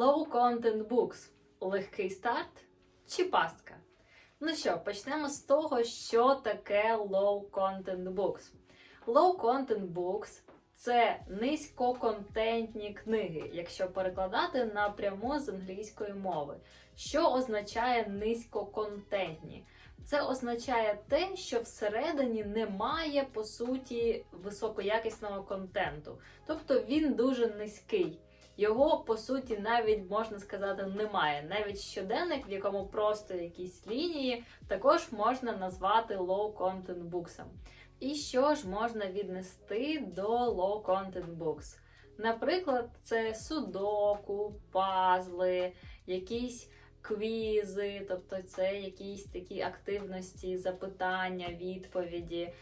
Low Content Books легкий старт чи пастка? Ну що, почнемо з того, що таке Low Content Books. Low Content Books це низькоконтентні книги, якщо перекладати напряму з англійської мови. Що означає низькоконтентні? Це означає те, що всередині немає по суті високоякісного контенту, тобто він дуже низький. Його по суті навіть можна сказати немає. Навіть щоденник, в якому просто якісь лінії, також можна назвати low content буксом. І що ж можна віднести до low content books? Наприклад, це судоку, пазли, якісь квізи, тобто це якісь такі активності, запитання, відповіді.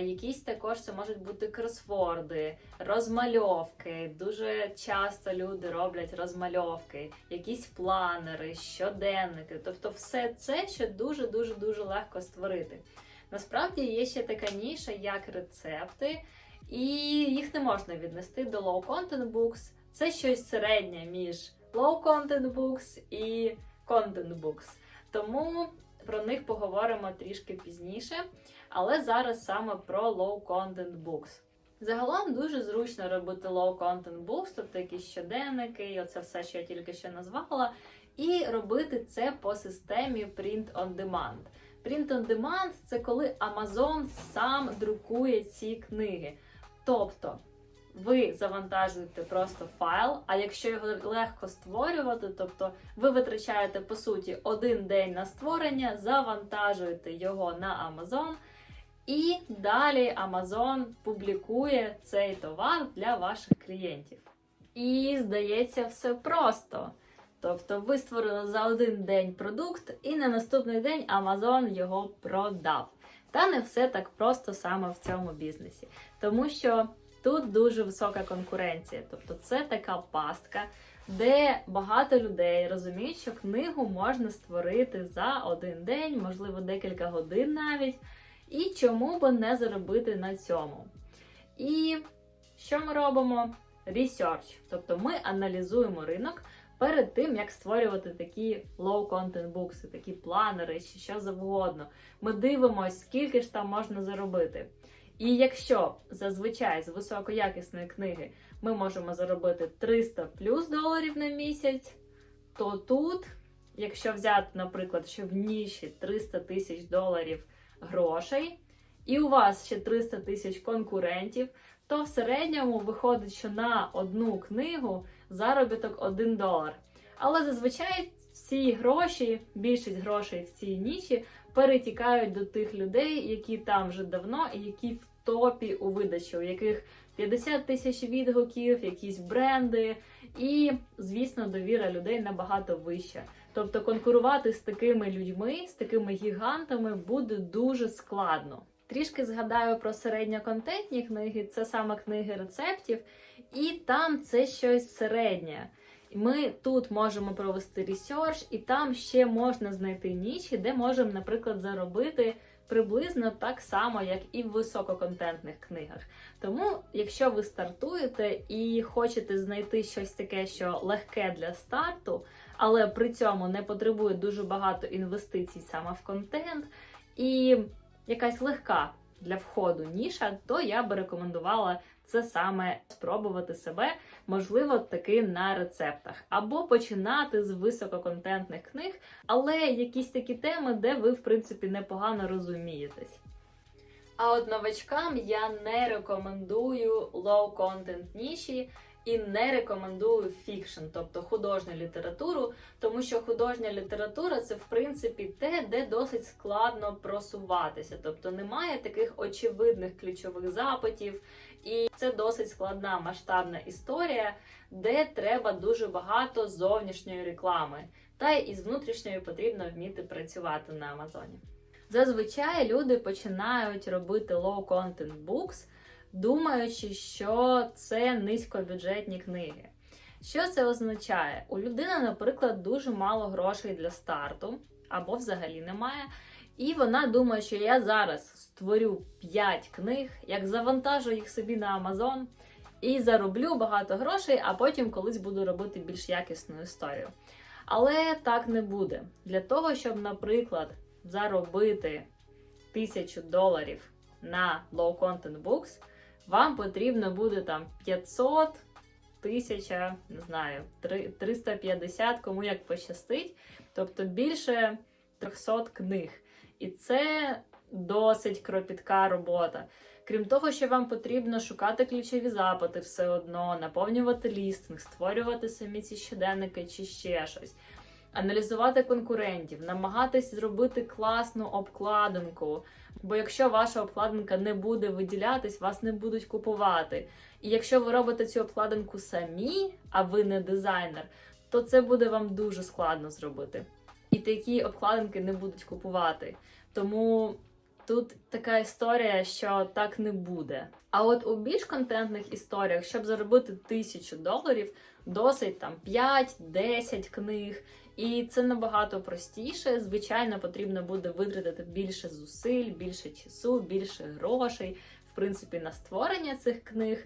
Якісь також це можуть бути кросворди, розмальовки. Дуже часто люди роблять розмальовки, якісь планери, щоденники. Тобто, все це ще дуже дуже дуже легко створити. Насправді є ще така ніша, як рецепти, і їх не можна віднести до low content books. Це щось середнє між low content books і content books. Тому про них поговоримо трішки пізніше. Але зараз саме про low content books. Загалом дуже зручно робити low content books, тобто якісь щоденники, і оце все, що я тільки що назвала, і робити це по системі Print on Demand. Print on Demand – це коли Amazon сам друкує ці книги. Тобто ви завантажуєте просто файл, а якщо його легко створювати, тобто ви витрачаєте по суті один день на створення, завантажуєте його на Amazon, і далі Amazon публікує цей товар для ваших клієнтів. І здається, все просто. Тобто ви створили за один день продукт, і на наступний день Amazon його продав. Та не все так просто саме в цьому бізнесі, тому що тут дуже висока конкуренція. Тобто, це така пастка, де багато людей розуміють, що книгу можна створити за один день, можливо, декілька годин навіть. І чому би не заробити на цьому? І що ми робимо? Research. Тобто ми аналізуємо ринок перед тим, як створювати такі low-content books, такі планери чи що завгодно. Ми дивимося, скільки ж там можна заробити. І якщо зазвичай з високоякісної книги ми можемо заробити 300 плюс доларів на місяць, то тут, якщо взяти, наприклад, що в ніші 300 тисяч доларів грошей, і у вас ще 300 тисяч конкурентів, то в середньому виходить, що на одну книгу заробіток 1 долар. Але зазвичай всі гроші, більшість грошей в цій ніші перетікають до тих людей, які там вже давно і які в топі у видачі, у яких 50 тисяч відгуків, якісь бренди, і, звісно, довіра людей набагато вища. Тобто конкурувати з такими людьми, з такими гігантами буде дуже складно. Трішки згадаю про середньоконтентні книги, це саме книги рецептів, і там це щось середнє. Ми тут можемо провести ресерч, і там ще можна знайти ніші, де можемо, наприклад, заробити приблизно так само, як і в висококонтентних книгах. Тому, якщо ви стартуєте і хочете знайти щось таке, що легке для старту, але при цьому не потребує дуже багато інвестицій саме в контент, і якась легка для входу ніша, то я би рекомендувала це саме спробувати себе, можливо, таки на рецептах, або починати з висококонтентних книг, але якісь такі теми, де ви, в принципі, непогано розумієтесь. А от новачкам я не рекомендую лоу-контент ніші і не рекомендую фікшн, тобто художню літературу, тому що художня література це в принципі те, де досить складно просуватися, тобто немає таких очевидних ключових запитів, і це досить складна масштабна історія, де треба дуже багато зовнішньої реклами. Та й із внутрішньою потрібно вміти працювати на Амазоні. Зазвичай люди починають робити low-content books, думаючи, що це низькобюджетні книги. Що це означає? У людини, наприклад, дуже мало грошей для старту, або взагалі немає. І вона думає, що я зараз створю 5 книг, як завантажу їх собі на Amazon, і зароблю багато грошей, а потім колись буду робити більш якісну історію. Але так не буде. Для того, щоб, наприклад, заробити тисячу доларів на Low Content Books, вам потрібно буде там 500, 1000, не знаю, 350, кому як пощастить, тобто більше 300 книг. І це досить кропітка робота. Крім того, що вам потрібно шукати ключові запити все одно, наповнювати лістинг, створювати самі ці щоденники чи ще щось, аналізувати конкурентів, намагатись зробити класну обкладинку. Бо якщо ваша обкладинка не буде виділятись, вас не будуть купувати. І якщо ви робите цю обкладинку самі, а ви не дизайнер, то це буде вам дуже складно зробити. І такі обкладинки не будуть купувати. Тому тут така історія, що так не буде. А от у більш контентних історіях, щоб заробити тисячу доларів, досить там 5-10 книг. І це набагато простіше. Звичайно, потрібно буде витратити більше зусиль, більше часу, більше грошей, в принципі, на створення цих книг,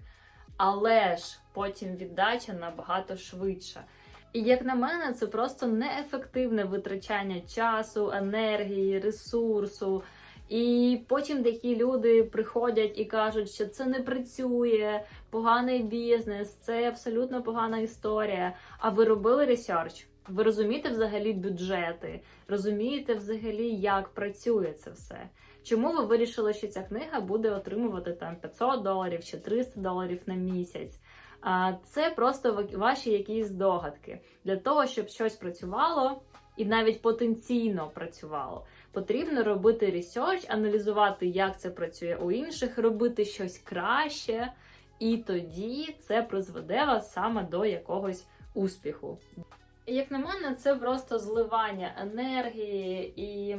але ж потім віддача набагато швидша. І як на мене, це просто неефективне витрачання часу, енергії, ресурсу. І потім такі люди приходять і кажуть, що це не працює, поганий бізнес, це абсолютно погана історія. А ви робили ресерч? Ви розумієте взагалі бюджети, розумієте взагалі, як працює це все. Чому ви вирішили, що ця книга буде отримувати там 500 доларів чи 300 доларів на місяць? А це просто ваші якісь здогадки. Для того, щоб щось працювало і навіть потенційно працювало, потрібно робити ресерч, аналізувати, як це працює у інших, робити щось краще, і тоді це призведе вас саме до якогось успіху. Як на мене, це просто зливання енергії і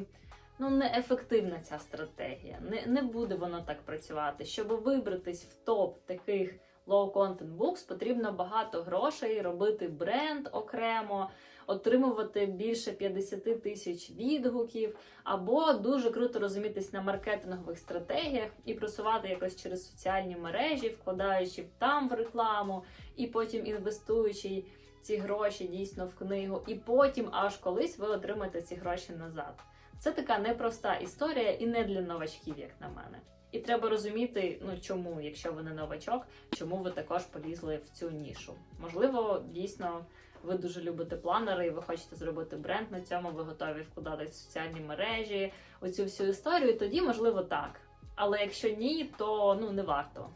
ну, неефективна ця стратегія. Не, не буде воно так працювати. Щоб вибратись в топ таких low-content books, потрібно багато грошей, робити бренд окремо, отримувати більше 50 тисяч відгуків, або дуже круто розумітись на маркетингових стратегіях і просувати якось через соціальні мережі, вкладаючи там в рекламу, і потім інвестуючи ці гроші дійсно в книгу, і потім аж колись ви отримаєте ці гроші назад. Це така непроста історія і не для новачків, як на мене. І треба розуміти, ну чому, якщо ви не новачок, чому ви також полізли в цю нішу. Можливо, дійсно ви дуже любите планери, і ви хочете зробити бренд на цьому, ви готові вкладати в соціальні мережі, оцю всю історію, тоді можливо так. Але якщо ні, то ну не варто.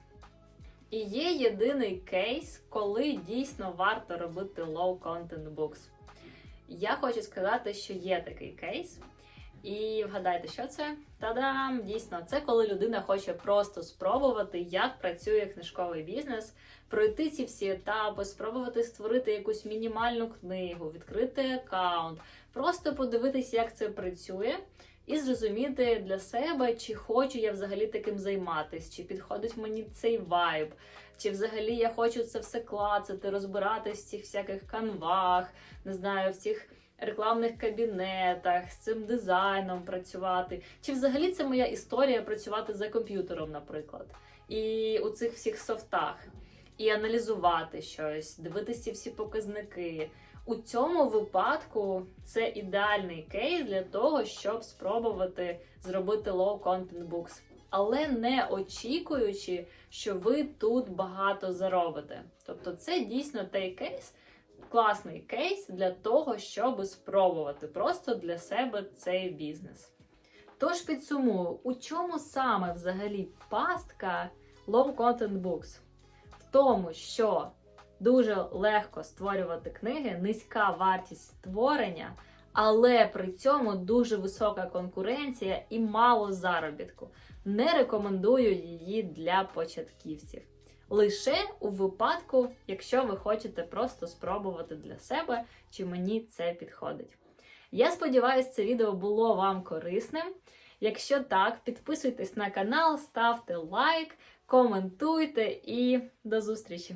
І є єдиний кейс, коли дійсно варто робити low content books. Я хочу сказати, що є такий кейс. І вгадайте, що це? Та-дам! Дійсно, це коли людина хоче просто спробувати, як працює книжковий бізнес, пройти ці всі етапи, спробувати створити якусь мінімальну книгу, відкрити аккаунт, просто подивитись, як це працює, і зрозуміти для себе, чи хочу я взагалі таким займатися, чи підходить мені цей вайб, чи взагалі я хочу це все клацати, розбиратись в цих всяких канвах, не знаю, в цих рекламних кабінетах, з цим дизайном працювати. Чи взагалі це моя історія працювати за комп'ютером, наприклад, і у цих всіх софтах, і аналізувати щось, дивитися всі показники. У цьому випадку це ідеальний кейс для того, щоб спробувати зробити low content books. Але не очікуючи, що ви тут багато заробите. Тобто, це дійсно той кейс, класний кейс для того, щоб спробувати просто для себе цей бізнес. Тож підсумую, у чому саме взагалі пастка Low Content Books? В тому, що дуже легко створювати книги, низька вартість створення, але при цьому дуже висока конкуренція і мало заробітку. Не рекомендую її для початківців. Лише у випадку, якщо ви хочете просто спробувати для себе, чи мені це підходить. Я сподіваюся, це відео було вам корисним. Якщо так, підписуйтесь на канал, ставте лайк, коментуйте і до зустрічі!